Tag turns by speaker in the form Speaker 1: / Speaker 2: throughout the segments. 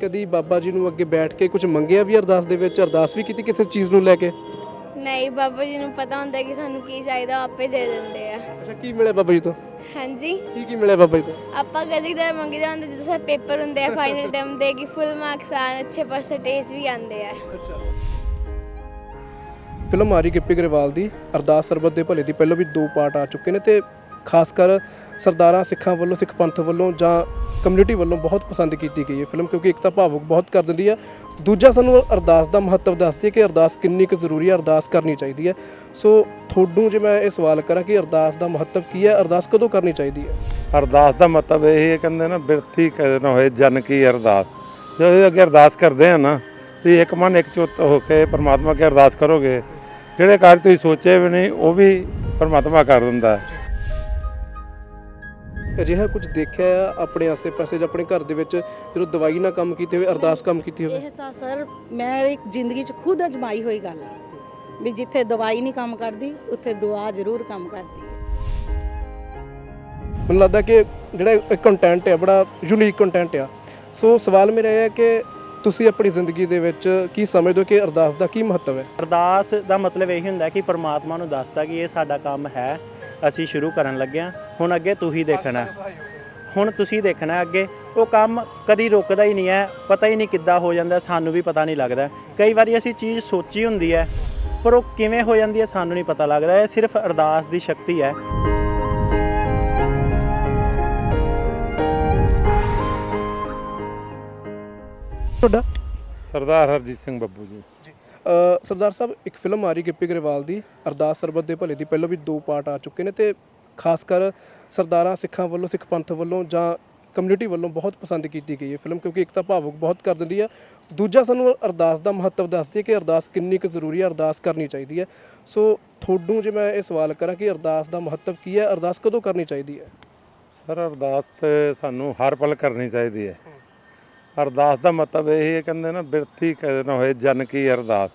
Speaker 1: ਕਦੀ ਬਾਬਾ ਜੀ ਨੂੰ ਅੱਗੇ ਬੈਠ ਕੇ ਕੁਝ ਮੰਗਿਆ ਵੀ ਅਰਦਾਸ ਦੇ ਵਿੱਚ? ਅਰਦਾਸ ਵੀ ਕੀਤੀ ਕਿਸੇ ਚੀਜ਼ ਨੂੰ ਲੈ ਕੇ?
Speaker 2: ਨਹੀਂ ਬਾਬਾ ਜੀ ਨੂੰ ਪਤਾ ਹੁੰਦਾ ਕਿ ਸਾਨੂੰ ਕੀ ਚਾਹੀਦਾ ਉਹ ਆਪੇ ਦੇ ਦਿੰਦੇ ਆ।
Speaker 1: ਅੱਛਾ ਕੀ ਮਿਲਿਆ ਬਾਬਾ ਜੀ ਤੋਂ?
Speaker 2: ਹਾਂਜੀ।
Speaker 1: ਕੀ ਕੀ ਮਿਲਿਆ ਬਾਬਾ ਜੀ ਤੋਂ?
Speaker 2: ਆਪਾਂ ਕਦੀ ਕਦਾਰ ਮੰਗੀਦਾ ਹੁੰਦਾ ਜਦੋਂ ਸਾਡੇ ਪੇਪਰ ਹੁੰਦੇ ਆ ਫਾਈਨਲ ਟਰਮ ਦੇ ਕਿ ਫੁੱਲ ਮਾਰਕਸ ਆਣ ਅੱਛੇ ਪਰਸੈਂਟੇਜ ਵੀ ਆਉਂਦੇ ਆ।
Speaker 1: ਅੱਛਾ। ਫਿਲਮ ਆ ਰਹੀ ਗਿੱਪੀ ਗਰੇਵਾਲ ਦੀ ਅਰਦਾਸ ਸਰਬਤ ਦੇ ਭਲੇ ਦੀ ਪਹਿਲਾਂ ਵੀ ਦੋ ਪਾਰਟ ਆ ਚੁੱਕੇ ਨੇ ਤੇ ਖਾਸ ਕਰ ਸਰਦਾਰਾਂ ਸਿੱਖਾਂ ਵੱਲੋਂ ਸਿੱਖ ਪੰਥ ਵੱਲੋਂ ਜਾਂ ਕਮਿਊਨਿਟੀ ਵੱਲੋਂ ਬਹੁਤ ਪਸੰਦ ਕੀਤੀ ਗਈ ਹੈ ਫਿਲਮ ਕਿਉਂਕਿ ਇੱਕ ਤਾਂ ਭਾਵੁਕ ਬਹੁਤ ਕਰ ਦਿੰਦੀ ਹੈ, ਦੂਜਾ ਸਾਨੂੰ ਅਰਦਾਸ ਦਾ ਮਹੱਤਵ ਦੱਸਦੀ ਹੈ ਕਿ ਅਰਦਾਸ ਕਿੰਨੀ ਕੁ ਜ਼ਰੂਰੀ ਹੈ, ਅਰਦਾਸ ਕਰਨੀ ਚਾਹੀਦੀ ਹੈ। ਸੋ ਤੁਹਾਨੂੰ ਜੇ ਮੈਂ ਇਹ ਸਵਾਲ ਕਰਾਂ ਕਿ ਅਰਦਾਸ ਦਾ ਮਹੱਤਵ ਕੀ ਹੈ, ਅਰਦਾਸ ਕਦੋਂ ਕਰਨੀ ਚਾਹੀਦੀ ਹੈ?
Speaker 3: ਅਰਦਾਸ ਦਾ ਮਤਲਬ ਇਹ ਹੈ, ਕਹਿੰਦੇ ਨਾ ਬਿਰਥੀ ਕਦੇ ਹੋਏ ਜਨ ਕੀ ਅਰਦਾਸ। ਜਦੋਂ ਅੱਗੇ ਅਰਦਾਸ ਕਰਦੇ ਆ ਨਾ, ਤੁਸੀਂ ਇੱਕ ਮਨ ਇੱਕ ਚੁੱਤ ਹੋ ਕੇ ਪਰਮਾਤਮਾ ਅੱਗੇ ਅਰਦਾਸ ਕਰੋਗੇ, ਜਿਹੜੇ ਕਾਰਜ ਤੁਸੀਂ ਸੋਚੇ ਵੀ ਨਹੀਂ, ਉਹ ਵੀ ਪਰਮਾਤਮਾ ਕਰ ਦਿੰਦਾ ਹੈ।
Speaker 1: ਅਜਿਹਾ ਕੁਝ ਦੇਖਿਆ ਹੈ ਆਪਣੇ ਆਸੇ-ਪਾਸੇ ਜਾਂ ਆਪਣੇ ਘਰ ਦੇ ਵਿੱਚ ਜਦੋਂ ਦਵਾਈ ਨਾਲ ਕੰਮ ਕੀਤੇ ਹੋਵੇ ਅਰਦਾਸ ਕੰਮ ਕੀਤੀ ਹੋਵੇ?
Speaker 4: ਇਹ ਤਾਂ ਸਰ ਮੈਂ ਇੱਕ ਜ਼ਿੰਦਗੀ 'ਚ ਖੁਦ ਅਜਮਾਈ ਹੋਈ ਗੱਲ ਹੈ ਵੀ ਜਿੱਥੇ ਦਵਾਈ ਨਹੀਂ ਕੰਮ ਕਰਦੀ ਉੱਥੇ ਦੁਆ ਜ਼ਰੂਰ ਕੰਮ ਕਰਦੀ। ਹੈ
Speaker 1: ਮੈਨੂੰ ਲੱਗਦਾ ਕਿ ਜਿਹੜਾ ਇਹ ਕੰਟੈਂਟ ਹੈ ਬੜਾ ਯੂਨੀਕ ਕੰਟੈਂਟ ਆ। ਸੋ ਸਵਾਲ ਮੇਰਾ ਇਹ ਹੈ ਕਿ ਤੁਸੀਂ ਆਪਣੀ ਜ਼ਿੰਦਗੀ ਦੇ ਵਿੱਚ ਕੀ ਸਮਝਦੇ ਹੋ ਕਿ ਅਰਦਾਸ ਦਾ ਕੀ ਮਹੱਤਵ ਹੈ?
Speaker 5: ਅਰਦਾਸ ਦਾ ਮਤਲਬ ਇਹ ਹੁੰਦਾ ਕਿ ਪਰਮਾਤਮਾ ਨੂੰ ਦੱਸਦਾ ਕਿ ਇਹ ਸਾਡਾ ਕੰਮ ਹੈ। ਅਸੀਂ ਸ਼ੁਰੂ ਕਰਨ ਲੱਗੇ ਹਾਂ। ਹੁਣ ਅੱਗੇ ਤੁਸੀਂ ਦੇਖਣਾ। ਹੁਣ ਤੁਸੀਂ ਦੇਖਣਾ ਅੱਗੇ। ਉਹ ਕੰਮ ਕਦੀ ਰੁਕਦਾ ਹੀ ਨਹੀਂ ਹੈ। ਪਤਾ ਹੀ ਨਹੀਂ ਕਿੱਦਾਂ ਹੋ ਜਾਂਦਾ। ਸਾਨੂੰ ਵੀ ਪਤਾ ਨਹੀਂ ਲੱਗਦਾ। ਕਈ ਵਾਰੀ ਅਸੀਂ ਚੀਜ਼ ਸੋਚੀ ਹੁੰਦੀ ਹੈ, ਪਰ ਉਹ ਕਿਵੇਂ ਹੋ ਜਾਂਦੀ ਹੈ ਸਾਨੂੰ ਨਹੀਂ ਪਤਾ ਲੱਗਦਾ। ਇਹ ਸਿਰਫ ਅਰਦਾਸ ਦੀ ਸ਼ਕਤੀ ਹੈ।
Speaker 1: ਤੁਹਾਡਾ?
Speaker 3: ਸਰਦਾਰ ਹਰਜੀਤ ਸਿੰਘ ਬੱਬੂ ਜੀ।
Speaker 1: ਸਰਦਾਰ ਸਾਹਿਬ, ਇੱਕ ਫਿਲਮ ਆ ਰਹੀ ਗਿੱਪੀ ਗਰੇਵਾਲ ਦੀ, ਅਰਦਾਸ ਸਰਬਤ ਦੇ ਭਲੇ ਦੀ। ਪਹਿਲਾਂ ਵੀ ਦੋ ਪਾਰਟ ਆ ਚੁੱਕੇ ਨੇ ਤੇ ਖਾਸ ਕਰ ਸਰਦਾਰਾਂ, ਸਿੱਖਾਂ ਵੱਲੋਂ, ਸਿੱਖ ਪੰਥ ਵੱਲੋਂ ਜਾਂ ਕਮਿਊਨਿਟੀ ਵੱਲੋਂ ਬਹੁਤ ਪਸੰਦ ਕੀਤੀ ਗਈ ਹੈ ਫਿਲਮ ਕਿਉਂਕਿ ਇੱਕ ਤਾਂ ਭਾਵੁਕ ਬਹੁਤ ਕਰ ਦਿੰਦੀ ਹੈ ਦੂਜਾ ਸਾਨੂੰ ਅਰਦਾਸ ਦਾ ਮਹੱਤਵ ਦੱਸਦੀ ਹੈ ਕਿ ਅਰਦਾਸ ਕਿੰਨੀ ਕੁ ਜ਼ਰੂਰੀ ਹੈ ਅਰਦਾਸ ਕਰਨੀ ਚਾਹੀਦੀ ਹੈ। ਸੋ ਤੁਹਾਨੂੰ ਜੇ ਮੈਂ ਇਹ ਸਵਾਲ ਕਰਾਂ ਕਿ ਅਰਦਾਸ ਦਾ ਮਹੱਤਵ ਕੀ ਹੈ, ਅਰਦਾਸ ਕਦੋਂ ਕਰਨੀ ਚਾਹੀਦੀ ਹੈ?
Speaker 3: ਸਰ, ਅਰਦਾਸ ਤੇ ਸਾਨੂੰ ਹਰ ਪਲ ਕਰਨੀ ਚਾਹੀਦੀ ਹੈ। ਅਰਦਾਸ ਦਾ ਮਤਲਬ ਇਹ ਹੈ ਕਹਿੰਦੇ ਨਾ, ਬਿਰਥੀ ਕਦੇ ਨਾ ਹੋਏ, ਜਨ ਕੀ ਅਰਦਾਸ।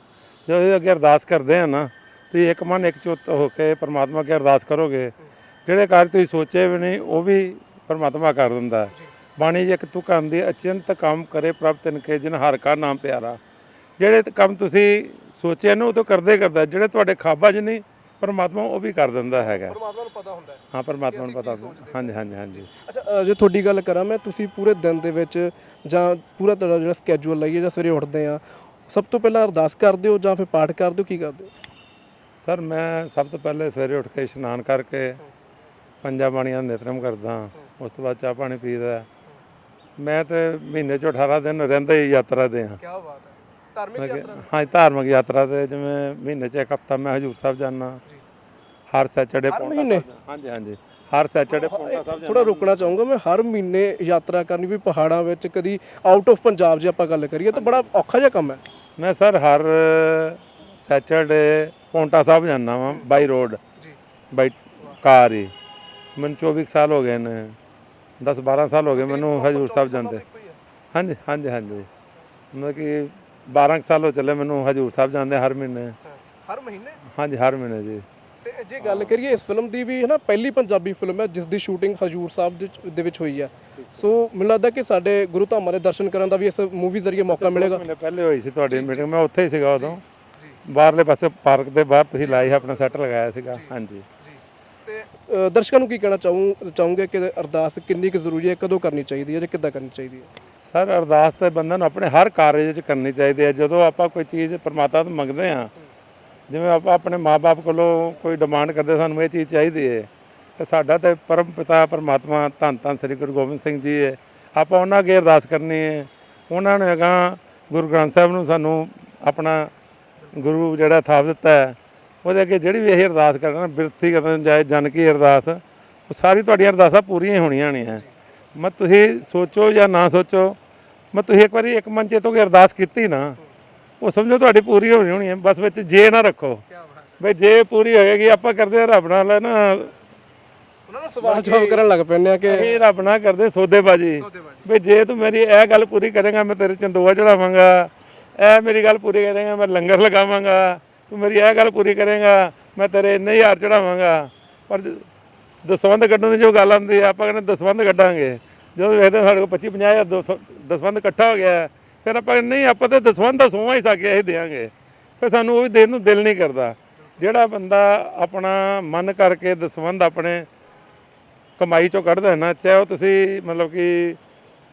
Speaker 3: ਜਦੋਂ ਅਸੀਂ ਅੱਗੇ ਅਰਦਾਸ ਕਰਦੇ ਆ ਨਾ ਤੁਸੀਂ ਇੱਕ ਮਨ ਇੱਕ ਚੁੱਤ ਹੋ ਕੇ ਪਰਮਾਤਮਾ ਅੱਗੇ ਅਰਦਾਸ ਕਰੋਗੇ ਜਿਹੜੇ ਕਾਰਜ ਤੁਸੀਂ ਸੋਚੇ ਵੀ ਨਹੀਂ ਉਹ ਵੀ ਪਰਮਾਤਮਾ ਕਰ ਦਿੰਦਾ। ਬਾਣੀ 'ਚ ਇੱਕ ਤੁਕ ਆਉਂਦੀ ਹੈ ਅਚਿੰਤ ਕੰਮ ਕਰੇ ਪ੍ਰਭ ਤਿਨ ਕੇ ਜਿਨ ਹਰ ਕਾ ਨਾਮ ਪਿਆਰਾ। ਜਿਹੜੇ ਤੇ ਕੰਮ ਤੁਸੀਂ ਸੋਚੇ ਨੇ ਉਹ ਤਾਂ ਕਰਦੇ ਕਰਦਾ ਜਿਹੜੇ ਤੁਹਾਡੇ ਖਾਬਾਂ 'ਚ ਨਹੀਂ ਪਰਮਾਤਮਾ ਉਹ ਵੀ ਕਰ ਦਿੰਦਾ ਹੈਗਾ।
Speaker 1: ਪਰਮਾਤਮਾ ਨੂੰ ਪਤਾ ਹੁੰਦਾ ਹੈ।
Speaker 3: ਪਰਮਾਤਮਾ ਨੂੰ ਪਤਾ ਹੁੰਦਾ। ਹਾਂਜੀ ਹਾਂਜੀ ਹਾਂਜੀ।
Speaker 1: ਅੱਛਾ ਜੇ ਤੁਹਾਡੀ ਗੱਲ ਕਰਾਂ ਮੈਂ ਤੁਸੀਂ ਪੂਰੇ ਦਿਨ ਦੇ ਵਿੱਚ ਜਾਂ ਪੂਰਾ ਤੁਹਾਡਾ ਜਿਹੜਾ ਸਕੇਜੂਲ ਲਈਏ ਜਾਂ ਸਵੇਰੇ ਉੱਠਦੇ ਆ ਸਭ ਤੋਂ ਪਹਿਲਾਂ ਅਰਦਾਸ ਕਰਦੇ ਹੋ ਜਾਂ ਫਿਰ ਪਾਠ ਕਰਦੇ ਹੋ ਕੀ ਕਰਦੇ ਹੋ?
Speaker 3: ਸਰ ਮੈਂ ਸਭ ਤੋਂ ਪਹਿਲੇ ਸਵੇਰੇ ਉੱਠ ਕੇ ਇਸ਼ਨਾਨ ਕਰਕੇ ਪੰਜਾਂ ਬਾਣੀਆਂ ਦਾ ਨਿਤਨੇਮ ਕਰਦਾ ਉਸ ਤੋਂ ਬਾਅਦ ਚਾਹ ਪਾਣੀ ਪੀਦਾ। ਮੈਂ ਤੇ ਮਹੀਨੇ ਚ 18 ਦਿਨ ਰਹਿੰਦਾ ਹੀ ਯਾਤਰਾ ਦੇ ਹਾਂ।
Speaker 1: ਕੀ ਬਾਤ ਹੈ। ਧਾਰਮਿਕ
Speaker 3: ਕਿਹਾ- ਹਾਂ ਧਾਰਮਿਕ ਯਾਤਰਾ ਤੇ ਜਿਵੇਂ ਮਹੀਨੇ ਚ ਇੱਕ ਹਫਤਾ ਮੈਂ ਹਜੂਰ ਸਾਹਿਬ ਜਾਣਾ ਹਰ ਸੈਚਰਡੇ? ਸਾਹਿਬ- ਹਾਂਜੀ ਹਾਂਜੀ। ਹਰ ਸੈਚਰਡੇ ਪੌਂਟਾ ਸਾਹਿਬ
Speaker 1: ਥੋੜਾ ਰੁਕਣਾ ਚਾਹੂੰਗਾ ਮੈਂ ਹਰ ਮਹੀਨੇ ਯਾਤਰਾ ਕਰਨੀ ਵੀ ਪਹਾੜਾਂ ਵਿੱਚ ਕਦੀ ਆਊਟ ਆਫ ਪੰਜਾਬ ਜੇ ਆਪਾਂ ਗੱਲ ਕਰੀਏ ਤਾਂ ਬੜਾ ਔਖਾ ਜਿਹਾ ਕੰਮ ਹੈ।
Speaker 3: ਮੈਂ ਸਰ ਹਰ ਸੈਚਰਡੇ ਪੌਂਟਾ ਸਾਹਿਬ ਜਾਂਦਾ ਵਾਂ ਬਾਈ ਰੋਡ। ਬਾਈ ਕਾਰ ਹੀ। ਮੈਨੂੰ 24 ਕੁ ਸਾਲ ਹੋ ਗਏ ਨੇ 10 12 ਸਾਲ ਹੋ ਗਏ ਮੈਨੂੰ ਹਜੂਰ ਸਾਹਿਬ ਜਾਂਦੇ। ਹਾਂਜੀ ਹਾਂਜੀ ਹਾਂਜੀ। ਮਤਲਬ ਕਿ 12 ਕੁ ਸਾਲ ਹੋ ਚੱਲੇ ਮੈਨੂੰ ਹਜੂਰ ਸਾਹਿਬ ਜਾਂਦੇ ਹਰ ਮਹੀਨੇ।
Speaker 1: ਹਰ ਮਹੀਨੇ?
Speaker 3: ਹਾਂਜੀ ਹਰ ਮਹੀਨੇ ਜੀ।
Speaker 1: ਤੇ ਜੇ ਗੱਲ ਕਰੀਏ ਇਸ ਫਿਲਮ ਦੀ ਵੀ ਹੈ ਨਾ ਪਹਿਲੀ ਪੰਜਾਬੀ ਫਿਲਮ ਹੈ ਜਿਸ ਦੀ ਸ਼ੂਟਿੰਗ ਹਜੂਰ ਸਾਹਿਬ ਦੇ ਵਿੱਚ- ਦੇ ਵਿੱਚ ਹੋਈ ਹੈ। ਸੋ ਮੈਨੂੰ ਲੱਗਦਾ ਕਿ ਸਾਡੇ ਗੁਰੂ ਧਾਮਾਂ ਦੇ ਦਰਸ਼ਨ ਕਰਨ ਦਾ ਵੀ ਇਸ ਮੂਵੀ ਜ਼ਰੀਏ ਮੌਕਾ ਮਿਲੇਗਾ।
Speaker 3: ਮਹੀਨੇ ਪਹਿਲੇ ਹੋਈ ਸੀ ਤੁਹਾਡੀ ਮੀਟਿੰਗ ਮੈਂ ਉੱਥੇ ਹੀ ਸੀਗਾ ਉਦੋਂ। ਬਾਹਰਲੇ ਪਾਸੇ ਪਾਰਕ ਦੇ ਬਾਹਰ ਤੁਸੀਂ ਲਾਈ ਆਪਣਾ ਸੈੱਟ ਲਗਾਇਆ ਸੀਗਾ। ਹਾਂਜੀ।
Speaker 1: ਤੇ ਅ, ਦਰਸ਼ਕਾਂ ਨੂੰ ਕੀ ਕਹਿਣਾ ਚਾਹੂੰ ਚਾਹੂੰਗੇ ਕਿ ਅਰਦਾਸ ਕਿੰਨੀ ਕੁ ਜ਼ਰੂਰੀ ਹੈ ਕਦੋਂ ਕਰਨੀ ਚਾਹੀਦੀ ਹੈ ਜਾਂ ਕਿੱਦਾਂ ਕਰਨੀ ਚਾਹੀਦੀ ਹੈ?
Speaker 3: ਸਰ ਅਰਦਾਸ ਤੇ ਬੰਦਾ ਨੂੰ ਆਪਣੇ ਹਰ ਕਾਰਜ ਵਿੱਚ ਕਰਨੀ ਚਾਹੀਦੀ ਹੈ। ਜਦੋਂ ਆਪਾਂ ਕੋਈ ਚੀਜ਼ ਪ੍ਰਮਾਤਮਾ ਤੋਂ ਮੰਗਦੇ ਆ ਜਿਵੇਂ ਆਪਾਂ ਆਪਣੇ ਮਾਪੇ ਕੋਲੋਂ ਕੋਈ ਡਿਮਾਂਡ ਕਰਦੇ ਸਾਨੂੰ ਇਹ ਚੀਜ਼ ਚਾਹੀਦੀ ਹੈ ਤੇ ਸਾਡਾ ਤੇ ਪਰਮ ਪਿਤਾ ਪਰਮਾਤਮਾ ਧੰਨ ਧੰਨ ਸ੍ਰੀ ਗੁਰੂ ਗੋਬਿੰਦ ਸਿੰਘ ਜੀ ਹੈ ਆਪਾਂ ਉਹਨਾਂ ਅੱਗੇ ਅਰਦਾਸ ਕਰਨੀ ਹੈ ਉਹਨਾਂ ਨੇ ਅਗਾਂ ਗੁਰੂ ਗ੍ਰੰਥ ਸਾਹਿਬ ਨੂੰ ਸਾਨੂੰ ਆਪਣਾ ਗੁਰੂ ਜਿਹੜਾ ਥਾਪ ਦਿੱਤਾ ਹੈ ਉਹਦੇ ਅੱਗੇ ਜਿਹੜੀ ਵੀ ਇਹ ਅਰਦਾਸ ਕਰਨਾ, ਬਿਰਤੀ ਕਰਨ ਜਾਏ, ਜਨ ਕੀ ਅਰਦਾਸ, ਉਹ ਸਾਰੀ ਤੁਹਾਡੀਆਂ ਅਰਦਾਸਾਂ ਪੂਰੀਆਂ ਹੀ ਹੋਣੀਆਂ ਨੇ ਹੈ। ਮੈਂ ਤੁਸੀਂ ਸੋਚੋ ਜਾਂ ਨਾ ਸੋਚੋ, ਮੈਂ ਤੁਸੀਂ ਇੱਕ ਵਾਰੀ ਇੱਕ ਮੰਚੇ ਚੇ ਤੋਂ ਅਰਦਾਸ ਕੀਤੀ ਨਾ ਉਹ ਸਮਝੋ ਤੁਹਾਡੀ ਪੂਰੀ ਹੋਣੀ ਹੋਣੀ ਹੈ ਬਸ ਵਿੱਚ ਜੇ ਨਾ ਰੱਖੋ। ਬਈ ਜੇ ਪੂਰੀ ਹੋਏਗੀ ਆਪਾਂ ਕਰਦੇ ਆ ਰੱਬ ਨਾਲ ਨਾ।
Speaker 1: ਉਹਨਾਂ ਨੂੰ ਸਵਾਲ ਜਵਾਬ ਕਰਨ ਲੱਗ ਪੈਂਦੇ ਆ ਕਿ
Speaker 3: ਇਹ ਰੱਬ ਨਾਲ ਕਰਦੇ ਸੌਦੇਬਾਜੀ। ਬਈ ਜੇ ਤੂੰ ਮੇਰੀ ਇਹ ਗੱਲ ਪੂਰੀ ਕਰੇਗਾ ਮੈਂ ਤੇਰੇ ਚੰਦੋਆ ਚੜਾਵਾਂਗਾ। ਇਹ ਮੇਰੀ ਗੱਲ ਪੂਰੀ ਕਰੇਗਾ ਮੈਂ ਲੰਗਰ ਲਗਾਵਾਂਗਾ। ਤੂੰ ਮੇਰੀ ਇਹ ਗੱਲ ਪੂਰੀ ਕਰੇਗਾ ਮੈਂ ਤੇਰੇ ਇੰਨੇ ਹਜ਼ਾਰ ਚੜਾਵਾਂਗਾ। ਪਰ ਦਸਵੰਧ ਕੱਢਣ ਦੀ ਜੋ ਗੱਲ ਆਉਂਦੀ ਆ ਆਪਾਂ ਕਹਿੰਦੇ ਦਸਵੰਧ ਕੱਢਾਂਗੇ। ਜਦੋਂ ਵੇਖਦੇ ਸਾਡੇ ਕੋਲ 25 50 ਹਜ਼ਾਰ ਦਸਵੰਦ ਇਕੱਠਾ ਹੋ ਗਿਆ ਹੈ, ਫਿਰ ਆਪਾਂ ਨਹੀਂ ਆਪਾਂ ਤਾਂ ਦਸਵੰਦ ਦਾ ਸੋਵਾ ਹੀ ਸਾਕਿਆ ਇਹ ਦੇਾਂਗੇ ਫਿਰ ਸਾਨੂੰ ਉਹ ਵੀ ਦੇਣ ਨੂੰ ਦਿਲ ਨਹੀਂ ਕਰਦਾ। ਜਿਹੜਾ ਬੰਦਾ ਆਪਣਾ ਮਨ ਕਰਕੇ ਦਸਵੰਦ ਆਪਣੇ ਕਮਾਈ ਚੋਂ ਕੱਢਦਾ ਹੈ ਨਾ ਚਾਹੇ ਉਹ ਤੁਸੀਂ ਮਤਲਬ ਕਿ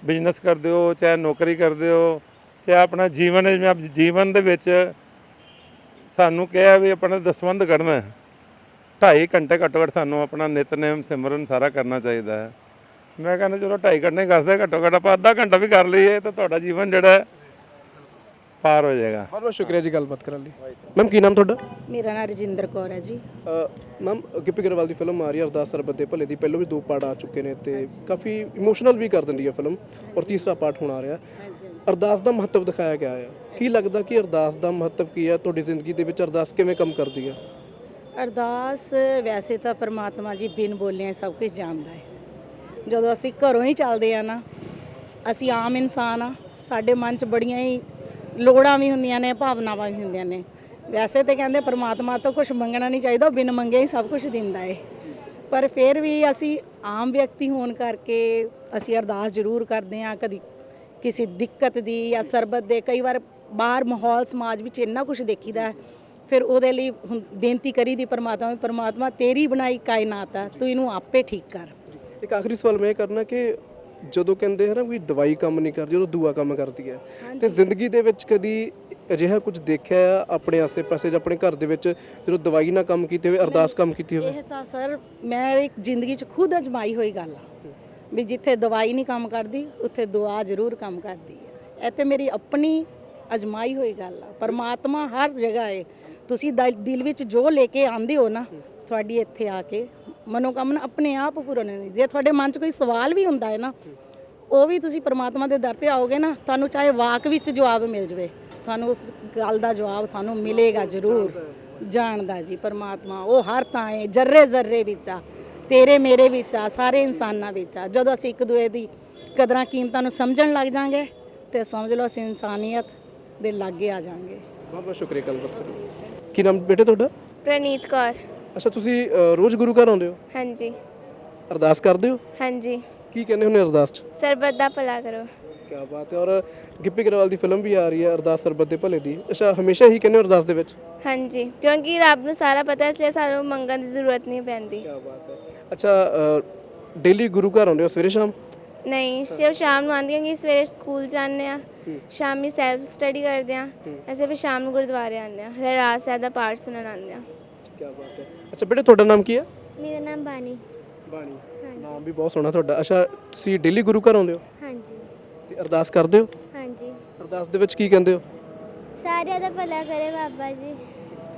Speaker 3: ਬਿਜ਼ਨਸ ਕਰਦੇ ਹੋ ਚਾਹੇ ਨੌਕਰੀ ਕਰਦੇ ਹੋ ਚਾਹੇ ਆਪਣਾ ਜੀਵਨ ਹੈ, ਜਿਵੇਂ ਜੀਵਨ ਦੇ ਵਿੱਚ ਸਾਨੂੰ ਕਿਹਾ ਵੀ ਆਪਣਾ ਦਸਵੰਦ ਕੱਢਣਾ ਹੈ। ਢਾਈ ਘੰਟੇ ਘੱਟੋ ਘੱਟ ਸਾਨੂੰ ਆਪਣਾ ਨਿਤਨੇਮ ਸਿਮਰਨ ਸਾਰਾ ਕਰਨਾ ਚਾਹੀਦਾ ਹੈ। ਮੈਂ ਕਹਿੰਦਾ ਚਲੋ ਢਾਈ ਘੰਟੇ ਕਰਦੇ ਘੱਟੋ ਘੱਟ ਆਪਾਂ ਅੱਧਾ ਘੰਟਾ ਵੀ ਕਰ ਲਈਏ ਤਾਂ ਤੁਹਾਡਾ ਜੀਵਨ ਜਿਹੜਾ ਹੈ ਪਾਰ ਹੋ ਜਾਏਗਾ।
Speaker 1: ਬਹੁਤ ਬਹੁਤ ਸ਼ੁਕਰੀਆ ਜੀ ਗੱਲਬਾਤ ਕਰਨ ਲਈ। ਮੈਮ ਕੀ ਨਾਮ ਤੁਹਾਡਾ?
Speaker 4: ਮੇਰਾ ਨਾਮ ਰਜਿੰਦਰ ਕੌਰ ਹੈ ਜੀ।
Speaker 1: ਮੈਮ ਗਿੱਪੀ ਗਰੇਵਾਲ ਦੀ ਫਿਲਮ ਆ ਰਹੀ ਹੈ ਅਰਦਾਸ ਸਰਬਤ ਦੇ ਭਲੇ ਦੀ। ਪਹਿਲੋਂ ਵੀ ਦੋ ਪਾਰਟ ਆ ਚੁੱਕੇ ਨੇ ਤੇ ਕਾਫੀ ਇਮੋਸ਼ਨਲ ਵੀ ਕਰ ਦਿੰਦੀ ਹੈ ਫਿਲਮ ਔਰ ਤੀਸਰਾ ਪਾਰਟ ਹੁਣ ਆ ਰਿਹਾ ਅਰਦਾਸ ਦਾ ਮਹੱਤਵ ਦਿਖਾਇਆ ਗਿਆ ਹੈ ਕੀ ਲੱਗਦਾ ਕਿ ਅਰਦਾਸ ਦਾ ਮਹੱਤਵ ਕੀ ਹੈ? ਤੁਹਾਡੀ ਜ਼ਿੰਦਗੀ ਦੇ ਵਿੱਚ ਅਰਦਾਸ ਕਿਵੇਂ ਕੰਮ ਕਰਦੀ ਹੈ?
Speaker 4: ਅਰਦਾਸ ਵੈਸੇ ਤਾਂ ਪਰਮਾਤਮਾ ਜੀ ਬਿਨ ਬੋਲਿਆਂ ਸਭ ਕੁਝ ਜਾਣਦਾ ਹੈ। ਜਦੋਂ ਅਸੀਂ ਘਰੋਂ ਹੀ ਚੱਲਦੇ ਆ ਨਾ, ਅਸੀਂ ਆਮ ਇਨਸਾਨ ਆ, ਸਾਡੇ ਮਨ 'ਚ ਬੜੀਆਂ ਹੀ ਲੋੜਾਂ ਵੀ ਹੁੰਦੀਆਂ ਨੇ, ਭਾਵਨਾਵਾਂ ਵੀ ਹੁੰਦੀਆਂ ਨੇ। ਵੈਸੇ ਤੇ ਕਹਿੰਦੇ ਪਰਮਾਤਮਾ ਤੋਂ ਕੁਝ ਮੰਗਣਾ ਨਹੀਂ ਚਾਹੀਦਾ, ਉਹ ਬਿਨ ਮੰਗੇ ਹੀ ਸਭ ਕੁਝ ਦਿੰਦਾ ਏ। ਪਰ ਫਿਰ ਵੀ ਅਸੀਂ ਆਮ ਵਿਅਕਤੀ ਹੋਣ ਕਰਕੇ ਅਸੀਂ ਅਰਦਾਸ ਜ਼ਰੂਰ ਕਰਦੇ ਹਾਂ, ਕਦੀ ਕਿਸੇ ਦਿੱਕਤ ਦੀ ਜਾਂ ਸਰਬਤ ਦੇ, ਕਈ ਵਾਰ ਬਾਹਰ ਮਾਹੌਲ, ਸਮਾਜ ਵਿੱਚ ਇੰਨਾ ਕੁਝ ਦੇਖੀਦਾ, ਫਿਰ ਉਹਦੇ ਲਈ ਹੁਣ ਬੇਨਤੀ ਕਰੀ ਦੀ ਪਰਮਾਤਮਾ ਪਰਮਾਤਮਾ ਤੇਰੀ ਬਣਾਈ ਕਾਇਨਾਤ ਆ, ਤੂੰ ਇਹਨੂੰ ਆਪੇ ਠੀਕ ਕਰ।
Speaker 1: ਇੱਕ ਆਖਰੀ ਸਵਾਲ ਮੈਂ ਇਹ ਕਰਨਾ ਕਿ ਜਦੋਂ ਕਹਿੰਦੇ ਹਨ ਵੀ ਦਵਾਈ ਕੰਮ ਨਹੀਂ ਕਰਦੀ ਜਦੋਂ ਦੂਆ ਕੰਮ ਕਰਦੀ ਹੈ। ਤੇ ਜ਼ਿੰਦਗੀ ਦੇ ਵਿੱਚ ਕਦੀ ਅਜਿਹਾ ਕੁਝ ਦੇਖਿਆ ਆ ਆਪਣੇ ਆਸੇ-ਪਾਸੇ ਜਾਂ ਆਪਣੇ ਘਰ ਦੇ ਵਿੱਚ ਜਦੋਂ ਦਵਾਈ ਨਾਲ ਕੰਮ ਕੀਤੀ ਹੋਵੇ ਅਰਦਾਸ ਕੰਮ ਕੀਤੀ ਹੋਵੇ?
Speaker 4: ਇਹ ਤਾਂ ਸਰ ਮੈਂ ਇੱਕ ਜ਼ਿੰਦਗੀ 'ਚ ਖੁਦ ਅਜਮਾਈ ਹੋਈ ਗੱਲ ਆ। ਵੀ ਜਿੱਥੇ ਦਵਾਈ ਨਹੀਂ ਕੰਮ ਕਰਦੀ ਉੱਥੇ ਦੁਆ ਜ਼ਰੂਰ ਕੰਮ ਕਰਦੀ ਹੈ ਇਹ ਤੇ ਮੇਰੀ ਆਪਣੀ ਅਜਮਾਈ ਹੋਈ ਗੱਲ ਆ। ਪਰਮਾਤਮਾ ਹਰ ਜਗ੍ਹਾ ਹੈ ਤੁਸੀਂ ਦਿਲ- ਦਿਲ ਵਿੱਚ ਜੋ ਲੈ ਕੇ ਆਂਦੇ ਹੋ ਨਾ ਤੁਹਾਡੀ ਇੱਥੇ ਆ ਕੇ ਮਨੋਕਾਮਨਾ ਆਪਣੇ ਆਪ ਪੂਰਨ ਹੁੰਦੀ ਜੇ ਤੁਹਾਡੇ ਮਨ 'ਚ ਕੋਈ ਸਵਾਲ ਵੀ ਹੁੰਦਾ ਹੈ ਨਾ ਉਹ ਵੀ ਤੁਸੀਂ ਪਰਮਾਤਮਾ ਦੇ ਦਰ ਤੇ ਆਓਗੇ ਨਾ ਤੁਹਾਨੂੰ ਚਾਹੇ ਵਾਕ ਵਿੱਚ ਜਵਾਬ ਮਿਲ ਜਵੇ ਤੁਹਾਨੂੰ ਉਸ ਗੱਲ ਦਾ ਜਵਾਬ ਤੁਹਾਨੂੰ ਮਿਲੇਗਾ ਜ਼ਰੂਰ। ਜਾਣਦਾ ਜੀ ਪਰਮਾਤਮਾ ਉਹ ਹਰ ਥਾਂ ਹੈ ਜਰਰੇ ਜ਼ਰਰੇ ਵਿੱਚ ਆ ਤੇਰੇ ਮੇਰੇ ਵਿੱਚ ਆ ਸਾਰੇ ਇਨਸਾਨਾਂ ਵਿੱਚ ਆ। ਜਦੋਂ ਅਸੀਂ ਇੱਕ ਦੂਏ ਦੀ ਕਦਰਾਂ ਕੀਮਤਾਂ ਨੂੰ ਸਮਝਣ ਲੱਗ ਜਾਾਂਗੇ ਤੇ ਸਮਝ ਲਓ ਅਸੀਂ ਇਨਸਾਨੀਅਤ ਦੇ ਲਾਗੇ ਆ ਜਾਾਂਗੇ।
Speaker 1: ਬਹੁਤ ਬਹੁਤ ਸ਼ੁਕਰੀਆ ਲਈ। ਕੀ ਨਾਮ ਬੇਟੇ ਤੁਹਾਡਾ?
Speaker 2: ਪ੍ਰਨੀਤ ਕੌਰ।
Speaker 1: ਅੱਛਾ ਤੁਸੀਂ ਅ, ਰੋਜ਼ ਗੁਰੂ ਘਰ ਆਉਂਦੇ ਹੋ?
Speaker 2: ਹਾਂਜੀ।
Speaker 1: ਅਰਦਾਸ ਕਰਦੇ ਹੋ?
Speaker 2: ਹਾਂਜੀ।
Speaker 1: ਕੀ ਕਹਿੰਦੇ ਹੁੰਦੇ ਅਰਦਾਸ 'ਚ?
Speaker 2: ਸਰਬਤ ਦਾ ਭਲਾ ਕਰੋ।
Speaker 1: ਕੀ ਬਾਤ ਹੈ। ਔਰ ਗਿੱਪੀ ਗਰੇਵਾਲ ਦੀ ਫਿਲਮ ਵੀ ਆ ਰਹੀ ਹੈ ਅਰਦਾਸ ਸਰਬਤ ਦੇ ਭਲੇ ਦੀ। ਅੱਛਾ ਹਮੇਸ਼ਾ ਹੀ ਕਹਿੰਦੇ ਹੋ ਅਰਦਾਸ ਦੇ ਵਿੱਚ?
Speaker 2: ਹਾਂਜੀ ਕਿਉਂਕਿ ਰੱਬ ਨੂੰ ਸਾਰਾ ਪਤਾ ਇਸ ਲਈ ਸਾਨੂੰ ਮੰਗਣ ਦੀ ਜ਼ਰੂਰਤ ਨਹੀਂ ਪੈਂਦੀ।
Speaker 1: ਕੀ ਬਾਤ ਹੈ। ਅੱਛਾ ਡੇਲੀ ਗੁਰੂ ਘਰ ਆਉਂਦੇ ਹੋ ਸਵੇਰੇ ਸ਼ਾਮ?
Speaker 2: ਨਹੀਂ ਸਿਰਫ ਸ਼ਾਮ ਨੂੰ ਆਉਂਦੀ ਹਾਂ ਸਵੇਰੇ ਸਕੂਲ ਜਾਂਦੇ ਆ ਸ਼ਾਮੀ ਸੈਲਫ ਸਟੱਡੀ ਕਰਦੇ ਆ ਐਸੇ ਫਿਰ ਸ਼ਾਮ ਨੂੰ ਗੁਰਦੁਆਰੇ ਆਉਂਦੇ ਆ ਰਹਿਰਾਸ ਸਾਹਿਬ ਦਾ ਪਾਠ ਸੁਣਨ ਆਉਂਦੇ ਆ
Speaker 1: ਕੀ ਬਾਤ ਹੈ। ਅੱਛਾ ਬੇਟੇ ਤੁਹਾਡਾ ਨਾਮ ਕੀ ਹੈ?
Speaker 2: ਮੇਰਾ ਨਾਮ ਬਾਣੀ
Speaker 1: ਬਾਣੀ ਨਾਮ ਵੀ ਬਹੁਤ ਸੋਹਣਾ ਤੁਹਾਡਾ। ਅੱਛਾ ਤੁਸੀਂ ਡੇਲੀ ਗੁਰੂ ਘਰ ਆਉਂਦੇ ਹੋ?
Speaker 2: ਹਾਂਜੀ।
Speaker 1: ਤੇ ਅਰਦਾਸ ਕਰਦੇ ਹੋ?
Speaker 2: ਹਾਂਜੀ।
Speaker 1: ਅਰਦਾਸ ਦੇ ਵਿੱਚ ਕੀ ਕਹਿੰਦੇ ਹੋ?
Speaker 2: ਸਾਰਿਆਂ ਦਾ ਭਲਾ ਕਰੇ ਬਾਬਾ ਜੀ।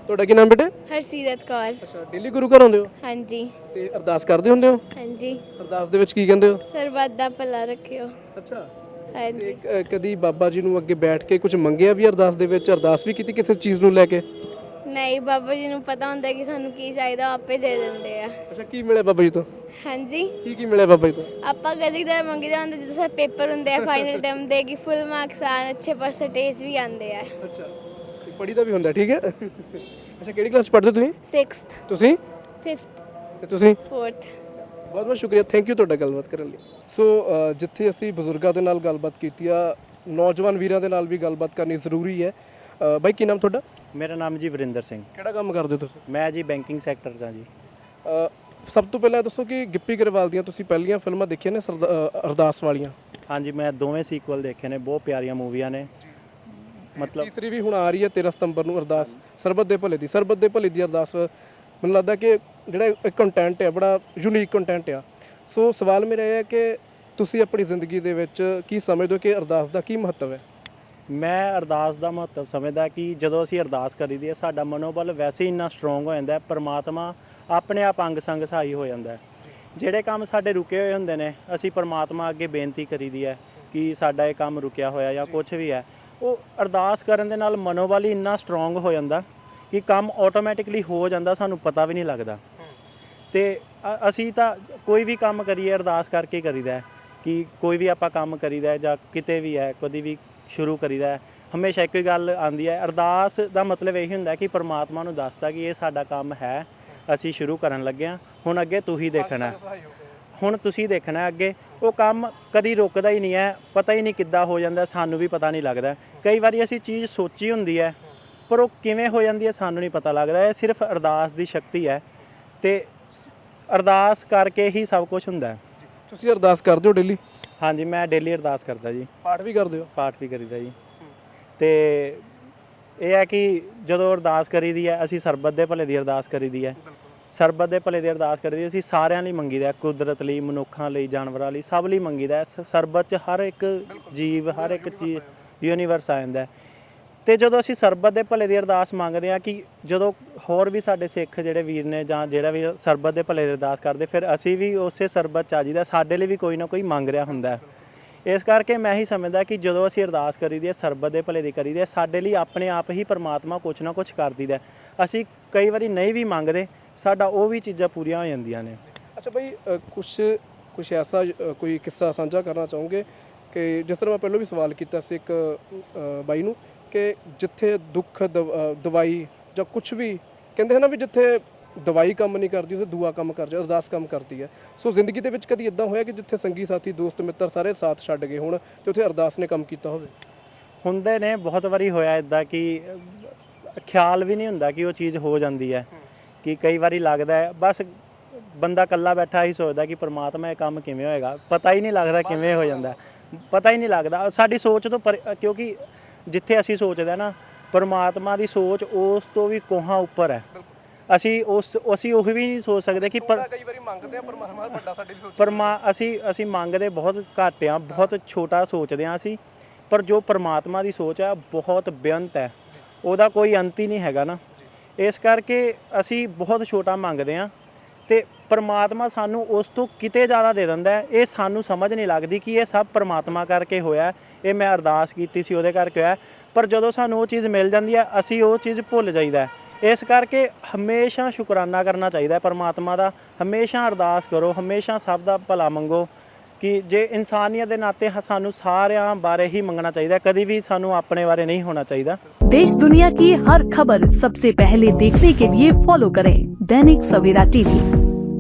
Speaker 1: ਤੁਹਾਡਾ ਕੀ ਨਾਮ ਬੇਟੇ?
Speaker 2: ਹਰਸੀਰਤ ਕੌਰ।
Speaker 1: ਅੱਛਾ ਡੇਲੀ ਗੁਰੂ ਘਰ ਆਉਂਦੇ ਹੋ?
Speaker 2: ਹਾਂਜੀ।
Speaker 1: ਤੇ ਅਰਦਾਸ ਕਰਦੇ ਹੁੰਦੇ ਹੋ?
Speaker 2: ਹਾਂਜੀ।
Speaker 1: ਅਰਦਾਸ ਦੇ ਵਿੱਚ ਕੀ ਕਹਿੰਦੇ ਹੋ?
Speaker 2: ਸਰਬਤ ਦਾ ਭਲਾ ਰੱਖਿਓ।
Speaker 1: ਅੱਛਾ।
Speaker 2: ਹਾਂਜੀ।
Speaker 1: ਤੇ ਕ- ਕਦੀ ਬਾਬਾ ਜੀ ਨੂੰ ਅੱਗੇ ਬੈਠ ਕੇ ਕੁਝ ਮੰਗਿਆ ਵੀ ਅਰਦਾਸ ਦੇ ਵਿੱਚ? ਅਰਦਾਸ ਵੀ ਕੀਤੀ ਕਿਸੇ ਚੀਜ਼ ਨੂੰ ਲੈ ਕੇ?
Speaker 2: ਨਹੀਂ ਬਾਬਾ ਜੀ ਨੂੰ ਪਤਾ ਹੁੰਦਾ ਕਿ ਸਾਨੂੰ ਕੀ ਚਾਹੀਦਾ ਉਹ ਆਪੇ ਦੇ ਦਿੰਦੇ ਆ।
Speaker 1: ਅੱਛਾ ਕੀ ਮਿਲਿਆ ਬਾਬਾ ਜੀ ਤੋਂ?
Speaker 2: ਹਾਂਜੀ।
Speaker 1: ਕੀ ਕੀ ਮਿਲਿਆ ਬਾਬਾ ਜੀ ਤੋਂ?
Speaker 2: ਆਪਾਂ ਕਦੀ ਕਦਾਰ ਮੰਗੀਦਾ ਹੁੰਦਾ ਜਦੋਂ ਸਾਡੇ ਪੇਪਰ ਹੁੰਦੇ ਆ ਫਾਈਨਲ ਟਰਮ ਦੇ ਕਿ ਫੁੱਲ ਮਾਰਕਸ ਆਣ ਅੱਛੇ ਪਰਸੈਂਟੇਜ ਵੀ ਆਉਂਦੇ ਆ।
Speaker 1: ਅੱਛਾ ਪੜੀ ਦਾ ਵੀ ਹੁੰਦਾ ਠੀਕ ਹੈ? ਅੱਛਾ ਕਿਹੜੀ ਕਲਾਸ ਪੜ੍ਹਦੇ ਤੁਸੀਂ?
Speaker 2: 6th
Speaker 1: ਤੁਸੀਂ?
Speaker 2: 5th
Speaker 1: ਤੇ ਤੁਸੀਂ?
Speaker 2: 4th
Speaker 1: ਬਹੁਤ ਬਹੁਤ ਸ਼ੁਕਰੀਆ ਥੈਂਕ ਯੂ ਤੁਹਾਡਾ ਗੱਲਬਾਤ ਕਰਨ ਲਈ। ਸੋ ਅ, ਜਿੱਥੇ ਅਸੀਂ ਬਜ਼ੁਰਗਾਂ ਦੇ ਨਾਲ ਗੱਲਬਾਤ ਕੀਤੀ ਆ ਨੌਜਵਾਨ ਵੀਰਾਂ ਦੇ ਨਾਲ ਵੀ ਗੱਲਬਾਤ ਕਰਨੀ ਜ਼ਰੂਰੀ ਹੈ। ਅ, ਬਾਈ ਕੀ ਨਾਮ ਤੁਹਾਡਾ?
Speaker 5: ਮੇਰਾ ਨਾਮ ਜੀ ਵਰਿੰਦਰ ਸਿੰਘ।
Speaker 1: ਕਿਹੜਾ ਕੰਮ ਕਰਦੇ ਹੋ ਤੁਸੀਂ?
Speaker 5: ਮੈਂ ਜੀ ਬੈਂਕਿੰਗ ਸੈਕਟਰ 'ਚ ਹਾਂ ਜੀ।
Speaker 1: ਅ, ਸਭ ਤੋਂ ਪਹਿਲਾਂ ਇਹ ਦੱਸੋ ਕਿ ਗਿੱਪੀ ਗਰੇਵਾਲ ਦੀਆਂ ਤੁਸੀਂ ਪਹਿਲੀਆਂ ਫਿਲਮਾਂ ਦੇਖੀਆਂ ਨੇ ਸਰਦਾ- ਅ, ਅਰਦਾਸ ਵਾਲੀਆਂ?
Speaker 5: ਹਾਂਜੀ ਮੈਂ ਦੋਵੇਂ ਸੀਕੁਅਲ ਦੇਖੇ ਨੇ ਬਹੁਤ ਪਿਆਰੀਆਂ ਮੂਵੀਆਂ ਨੇ। ਮਤਲਬ
Speaker 1: ਤੀਸਰੀ ਵੀ ਹੁਣ ਆ ਰਹੀ ਹੈ 13 ਸਤੰਬਰ ਨੂੰ ਅਰਦਾਸ ਸਰਬਤ ਦੇ ਭਲੇ ਦੀ ਸਰਬਤ ਦੇ ਭਲੇ ਦੀ ਅਰਦਾਸ। ਮੈਨੂੰ ਲੱਗਦਾ ਕਿ ਜਿਹੜਾ ਇੱਕ ਕੰਟੈਂਟ ਹੈ ਬੜਾ ਯੂਨੀਕ ਕੰਟੈਂਟ ਆ। ਸੋ ਸਵਾਲ ਮੇਰਾ ਇਹ ਹੈ ਕਿ ਤੁਸੀਂ ਆਪਣੀ ਜ਼ਿੰਦਗੀ ਦੇ ਵਿੱਚ ਕੀ ਸਮਝਦੇ ਹੋ ਕਿ ਅਰਦਾਸ ਦਾ ਕੀ ਮਹੱਤਵ ਹੈ?
Speaker 5: ਮੈਂ ਅਰਦਾਸ ਦਾ ਮਹੱਤਵ ਸਮਝਦਾ ਕਿ ਜਦੋਂ ਅਸੀਂ ਅਰਦਾਸ ਕਰੀਦੀ ਹੈ, ਸਾਡਾ ਮਨੋਬਲ ਵੈਸੇ ਹੀ ਇੰਨਾ ਸਟਰੋਂਗ ਹੋ ਜਾਂਦਾ ਹੈ, ਪਰਮਾਤਮਾ ਆਪਣੇ ਆਪ ਅੰਗ ਸੰਗ ਸਹਾਈ ਹੋ ਜਾਂਦਾ ਹੈ। ਜਿਹੜੇ ਕੰਮ ਸਾਡੇ ਰੁਕੇ ਹੋਏ ਹੁੰਦੇ ਨੇ, ਅਸੀਂ ਪਰਮਾਤਮਾ ਅੱਗੇ ਬੇਨਤੀ ਕਰੀਦੀ ਹੈ ਕਿ ਸਾਡਾ ਇਹ ਕੰਮ ਰੁਕਿਆ ਹੋਇਆ ਜਾਂ ਕੁਝ ਵੀ ਹੈ, ਉਹ ਅਰਦਾਸ ਕਰਨ ਦੇ ਨਾਲ ਮਨੋਬਲ ਹੀ ਇੰਨਾ ਸਟਰੋਂਗ ਹੋ ਜਾਂਦਾ ਕਿ ਕੰਮ ਆਟੋਮੈਟਿਕਲੀ ਹੋ ਜਾਂਦਾ, ਸਾਨੂੰ ਪਤਾ ਵੀ ਨਹੀਂ ਲੱਗਦਾ। ਤੇ ਅਸੀਂ ਤਾਂ ਕੋਈ ਵੀ ਕੰਮ ਕਰੀਏ, ਅਰਦਾਸ ਕਰਕੇ ਕਰੀਦਾ ਕਿ ਕੋਈ ਵੀ ਆਪਾਂ ਕੰਮ ਕਰੀਦਾ ਜਾਂ ਕਿਤੇ ਵੀ ਹੈ, ਕਦੀ ਵੀ ਸ਼ੁਰੂ ਕਰੀਦਾ ਹਮੇਸ਼ਾ ਇੱਕੋ ਹੀ ਗੱਲ ਆਂਦੀ ਹੈ। ਅਰਦਾਸ ਦਾ ਮਤਲਬ ਇਹ ਹੁੰਦਾ ਕਿ ਪਰਮਾਤਮਾ ਨੂੰ ਦੱਸਦਾ ਕਿ ਇਹ ਸਾਡਾ ਕੰਮ ਹੈ। ਅਸੀਂ ਸ਼ੁਰੂ ਕਰਨ ਲੱਗੇ ਹਾਂ। ਹੁਣ ਅੱਗੇ ਤੂੰ ਹੀ। ਦੇਖਣਾ ਹੁਣ ਤੁਸੀਂ ਦੇਖਣਾ ਅੱਗੇ। ਉਹ ਕੰਮ ਕਦੀ ਰੁਕਦਾ ਹੀ ਨਹੀਂ ਹੈ। ਪਤਾ ਹੀ ਨਹੀਂ ਕਿੱਦਾਂ ਹੋ ਜਾਂਦਾ। ਸਾਨੂੰ ਵੀ ਪਤਾ ਨਹੀਂ ਲੱਗਦਾ। ਕਈ ਵਾਰੀ ਅਸੀਂ ਚੀਜ਼ ਸੋਚੀ ਹੁੰਦੀ ਹੈ, ਪਰ ਉਹ ਕਿਵੇਂ ਹੋ ਜਾਂਦੀ ਹੈ ਸਾਨੂੰ ਨਹੀਂ ਪਤਾ ਲੱਗਦਾ। ਇਹ ਸਿਰਫ ਅਰਦਾਸ ਦੀ ਸ਼ਕਤੀ ਹੈ। ਤੇ ਅਰਦਾਸ ਕਰਕੇ ਹੀ ਸਭ ਕੁਝ ਹੁੰਦਾ ਹੈ।
Speaker 1: ਤੁਸੀਂ ਅਰਦਾਸ ਕਰਦੇ ਹੋ ਡੇਲੀ?
Speaker 5: ਹਾਂਜੀ ਮੈਂ ਡੇਲੀ ਅਰਦਾਸ ਕਰਦਾ ਜੀ।
Speaker 1: ਪਾਠ ਵੀ ਕਰਦੇ ਹੋ?
Speaker 5: ਪਾਠ ਵੀ ਕਰੀਦਾ ਜੀ। ਤੇ ਇਹ ਹੈ ਕਿ ਜਦੋਂ ਅਰਦਾਸ ਕਰੀਦੀ ਹੈ ਅਸੀਂ ਸਰਬੱਤ ਦੇ ਭਲੇ ਦੀ ਅਰਦਾਸ ਕਰੀਦੀ ਹੈ। ਸਰਬੱਤ ਦੇ ਭਲੇ ਦੀ ਅਰਦਾਸ ਕਰੀਦੀ ਅਸੀਂ ਸਾਰਿਆਂ ਲਈ ਮੰਗੀਦਾ ਹੈ, ਕੁਦਰਤ ਲਈ ਮਨੁੱਖਾਂ ਲਈ ਜਾਨਵਰਾਂ ਲਈ ਸਭ ਲਈ ਮੰਗੀਦਾ ਹੈ। ਸ- ਸਰਬੱਤ 'ਚ ਹਰ ਇੱਕ ਜੀਵ ਹਰ ਇੱਕ ਚੀਜ਼ ਯੂਨੀਵਰਸ ਆ ਜਾਂਦਾ ਹੈ। ਤੇ ਜਦੋਂ ਅਸੀਂ ਸਰਬਤ ਦੇ ਭਲੇ ਦੀ ਅਰਦਾਸ ਮੰਗਦੇ ਆ ਕਿ ਜਦੋਂ ਹੋਰ ਵੀ ਸਾਡੇ ਸਿੱਖ ਜਿਹੜੇ ਵੀਰ ਨੇ ਜਾਂ ਜਿਹੜਾ ਵੀ ਸਰਬਤ ਦੇ ਭਲੇ ਦੀ ਅਰਦਾਸ ਕਰਦੇ, ਫਿਰ ਅਸੀਂ ਵੀ ਉਸੇ ਸਰਬਤ ਚ ਆ ਜੀਦਾ ਸਾਡੇ ਲਈ ਵੀ ਕੋਈ ਨਾ ਕੋਈ ਮੰਗ ਰਿਹਾ ਹੁੰਦਾ ਇਸ ਕਰਕੇ ਮੈਂ ਹੀ ਸਮਝਦਾ ਕਿ ਜਦੋਂ ਅਸੀਂ ਅਰਦਾਸ ਕਰੀਦੀ ਹੈ, ਸਰਬਤ ਦੇ ਭਲੇ ਦੀ ਕਰੀਦੀ ਹੈ, ਸਾਡੇ ਲਈ ਆਪਣੇ ਆਪ ਹੀ ਪਰਮਾਤਮਾ ਕੁਛ ਨਾ ਕੁਛ ਕਰ ਦਿੰਦਾ ਅਸੀਂ ਕਈ ਵਾਰੀ ਨਹੀਂ ਵੀ ਮੰਗਦੇ, ਸਾਡਾ ਉਹ ਵੀ ਚੀਜ਼ਾਂ ਪੂਰੀਆਂ ਹੋ ਜਾਂਦੀਆਂ ਨੇ।
Speaker 1: ਅੱਛਾ ਭਾਈ ਕੁਝ ਕੁਝ ਐਸਾ ਕੋਈ ਕਿੱਸਾ ਸਾਂਝਾ ਕਰਨਾ ਚਾਹੋਗੇ? ਕਿ ਜਿਸ ਤਰ੍ਹਾਂ ਮੈਂ ਪਹਿਲਾਂ ਵੀ ਸਵਾਲ ਕੀਤਾ ਸੀ ਇੱਕ ਬਾਈ ਨੂੰ ਕਿ ਜਿੱਥੇ ਦੁੱਖ ਦਵ- ਅ, ਦਵਾਈ ਜਾਂ ਕੁਝ ਵੀ ਕਹਿੰਦੇ ਹਨ ਵੀ ਜਿੱਥੇ ਦਵਾਈ ਕੰਮ ਨਹੀਂ ਕਰਦੀ ਉੱਥੇ ਦੁਆ ਕੰਮ ਕਰ ਜਾ ਅਰਦਾਸ ਕੰਮ ਕਰਦੀ ਹੈ। ਸੋ ਜ਼ਿੰਦਗੀ ਦੇ ਵਿੱਚ ਕਦੀ ਇਦਾਂ ਹੋਇਆ ਕਿ ਜਿੱਥੇ ਸੰਗੀ ਸਾਥੀ ਦੋਸਤ ਮਿੱਤਰ ਸਾਰੇ ਸਾਥ ਛੱਡ ਗਏ ਹੋਣ ਤੇ ਉੱਥੇ ਅਰਦਾਸ ਨੇ ਕੰਮ ਕੀਤਾ ਹੋਵੇ?
Speaker 5: ਹੁੰਦੇ ਨੇ ਬਹੁਤ ਵਾਰੀ ਹੋਇਆ ਇਦਾਂ ਕਿ ਅਹ, ਖਿਆਲ ਵੀ ਨਹੀਂ ਹੁੰਦਾ ਕਿ ਉਹ ਚੀਜ਼ ਹੋ ਜਾਂਦੀ ਹੈ। ਕਿ ਕਈ ਵਾਰੀ ਲੱਗਦਾ ਹੈ ਬਸ ਬੰਦਾ ਇਕੱਲਾ ਬੈਠਾ ਹੀ ਸੋਚਦਾ ਕਿ ਪ੍ਰਮਾਤਮਾ ਇਹ ਕੰਮ ਕਿਵੇਂ ਹੋਏਗਾ। ਪਤਾ ਹੀ ਨਹੀਂ ਲੱਗਦਾ ਕਿਵੇਂ ਹੋ ਜਾਂਦਾ। ਪਤਾ ਹੀ ਨਹੀਂ ਲੱਗਦਾ। ਸਾਡੀ ਸੋਚ ਤੋਂ ਪਰ- ਕਿਉਂਕਿ ਜਿੱਥੇ ਅਸੀਂ ਸੋਚਦੇ ਨਾ ਪਰਮਾਤਮਾ ਦੀ ਸੋਚ ਉਸ ਤੋਂ ਵੀ ਕੋਹਾਂ ਉੱਪਰ ਹੈ। ਅਸੀਂ ਉਸ ਅਸੀਂ ਉਹ ਵੀ ਨਹੀਂ ਸੋਚ ਸਕਦੇ ਕਿ ਪਰ
Speaker 1: ਕਈ ਵਾਰੀ ਮੰਗਦੇ ਆ ਪਰਮਾਤਮਾ ਵੱਡਾ ਸਾਡੇ ਲਈ ਸੋਚ
Speaker 5: ਪਰਮਾ ਅਸੀਂ ਅਸੀਂ ਮੰਗਦੇ ਬਹੁਤ ਘੱਟ ਆ ਬਹੁਤ ਛੋਟਾ ਸੋਚਦੇ ਆ ਅਸੀਂ। ਪਰ ਜੋ ਪਰਮਾਤਮਾ ਦੀ ਸੋਚ ਹੈ ਬਹੁਤ ਬੇਅੰਤ ਹੈ। ਉਹਦਾ ਕੋਈ ਅੰਤ ਹੀ ਨਹੀਂ ਹੈਗਾ ਨਾ। ਇਸ ਕਰਕੇ ਅਸੀਂ ਬਹੁਤ ਛੋਟਾ ਮੰਗਦੇ ਆ ਤੇ ਪਰਮਾਤਮਾ ਸਾਨੂੰ ਉਸ ਤੋਂ ਕਿਤੇ ਜ਼ਿਆਦਾ ਦੇ ਦਿੰਦਾ ਹੈ ਇਹ ਸਾਨੂੰ ਸਮਝ ਨਹੀਂ ਲੱਗਦੀ ਕਿ ਇਹ ਸਭ ਪਰਮਾਤਮਾ ਕਰਕੇ ਹੋਇਆ ਹੈ। ਇਹ ਮੈਂ ਅਰਦਾਸ ਕੀਤੀ ਸੀ ਉਹਦੇ ਕਰਕੇ ਹੋਇਆ ਹੈ। ਪਰ ਜਦੋਂ ਸਾਨੂੰ ਉਹ ਚੀਜ਼ ਮਿਲ ਜਾਂਦੀ ਹੈ ਅਸੀਂ ਉਹ ਚੀਜ਼ ਭੁੱਲ ਜਾਈਦਾ ਹੈ। ਇਸ ਕਰਕੇ ਹਮੇਸ਼ਾ ਸ਼ੁਕਰਾਨਾ ਕਰਨਾ ਚਾਹੀਦਾ ਹੈ ਪਰਮਾਤਮਾ ਦਾ ਹਮੇਸ਼ਾ ਅਰਦਾਸ ਕਰੋ ਹਮੇਸ਼ਾ ਸਭ ਦਾ ਭਲਾ ਮੰਗੋ ਕਿ ਜੇ ਇਨਸਾਨੀਅਤ ਦੇ ਨਾਤੇ ਹ- ਸਾਨੂੰ ਸਾਰਿਆਂ ਬਾਰੇ ਹੀ ਮੰਗਣਾ ਚਾਹੀਦਾ ਹੈ, ਕਦੀ ਵੀ ਸਾਨੂੰ ਆਪਣੇ ਬਾਰੇ ਨਹੀਂ ਹੋਣਾ ਚਾਹੀਦਾ
Speaker 6: देश दुनिया की हर खबर सबसे पहले देखने के लिए फॉलो करें दैनिक सवेरा टीवी